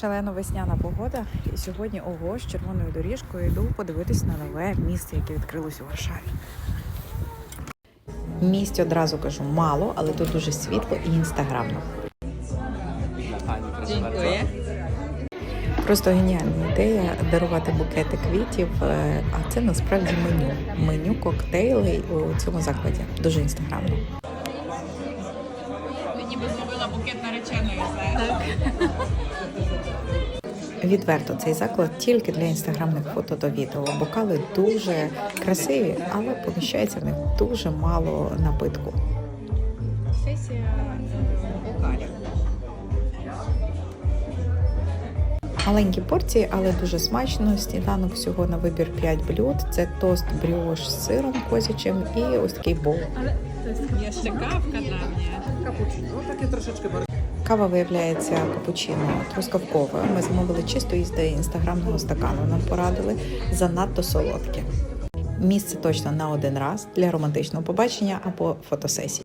Шалено весняна погода. І сьогодні ого з червоною доріжкою йду подивитись на нове місце, яке відкрилось у Варшаві. Місць одразу кажу мало, але тут дуже світло і інстаграмно. Dziękuję. Просто геніальна ідея дарувати букети квітів. е, А це насправді меню. Меню коктейли у цьому закладі. Дуже інстаграмно. Ніби зробила букет нареченої? Відверто цей заклад тільки для інстаграмних фото та відео. Бокали дуже красиві, але поміщається в них дуже мало напитку. Сесія бокалів. Маленькі порції, але дуже смачно. Сніданок всього на вибір 5 блюд. Це тост бріош з сиром козячим і ось такий бол. Jeszcze kawka dla mnie. Кава виявляється капучино трускавковою. Ми замовили чисто із інстаграмного стакану. Нам порадили занадто солодке. Місце точно на один раз для романтичного побачення або фотосесії.